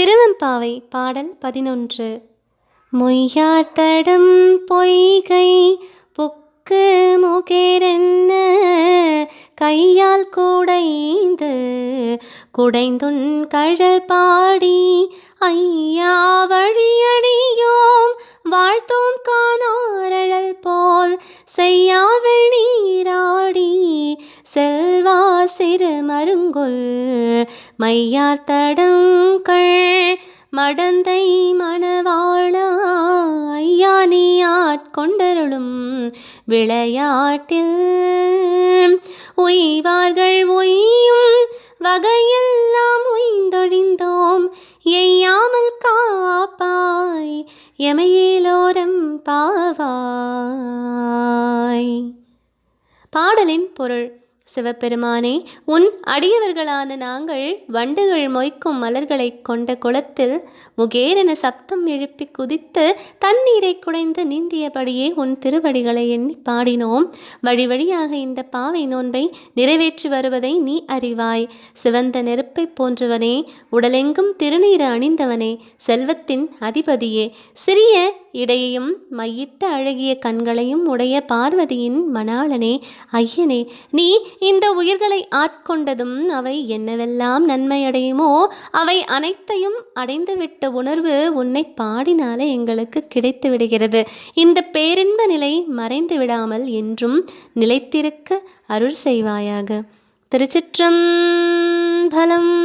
திருவெம்பாவை பாடல் பதினொன்று. மொய்யார்த்தடம் பொய்கை புக்கு முகேரென்ன கையால் குடைந்து குடைந்துன் கழல் பாடி ஐயா வழியடியோம் வாழ்த்தோம் காணாரழல் போல் செய்யாவில் நீராடி செல் சிறு மருங்கொல் மையார் தடங்கள் மடந்தை மணவாளா ஐயா நீ ஆட்கொண்டருளும் விளையாட்டில். உய்வார்கள் உய்யும் வகையெல்லாம் உய்ந்தொழிந்தோம் எய்யாமல் காப்பாய் எமையிலோரம் பாவாய். பாடலின் பொருள் சிவபெருமானே உன் அடியவர்களான நாங்கள் வண்டுகள் மொய்க்கும் மலர்களைக் கொண்ட குளத்தில் முகேரென சப்தம் எழுப்பி குதித்து தண்ணீரை குடைந்து நீந்தியபடியே உன் திருவடிகளை எண்ணி பாடினோம். வழி வழியாக இந்த பாவை நோன்பை நிறைவேற்றி வருவதை நீ அறிவாய். சிவந்த நெருப்பை போன்றவனே உடலெங்கும் திருநீர் அணிந்தவனே செல்வத்தின் அதிபதியே. சிறிய இடையையும் மையிட்ட அழகிய கண்களையும் உடைய பார்வதியின் மணாளனே ஐயனே நீ இந்த உயிர்களை ஆட்கொண்டதும் அவை என்னவெல்லாம் நன்மையடையுமோ அவை அனைத்தையும் அடைந்துவிட்ட உணர்வு உன்னை பாடினாலே எங்களுக்கு கிடைத்து விடுகிறது இந்த பேரின்ப நிலை மறைந்து விடாமல் என்றும் நிலைத்திருக்க அருள் செய்வாயாக. திருச்சிற்றம்பலம்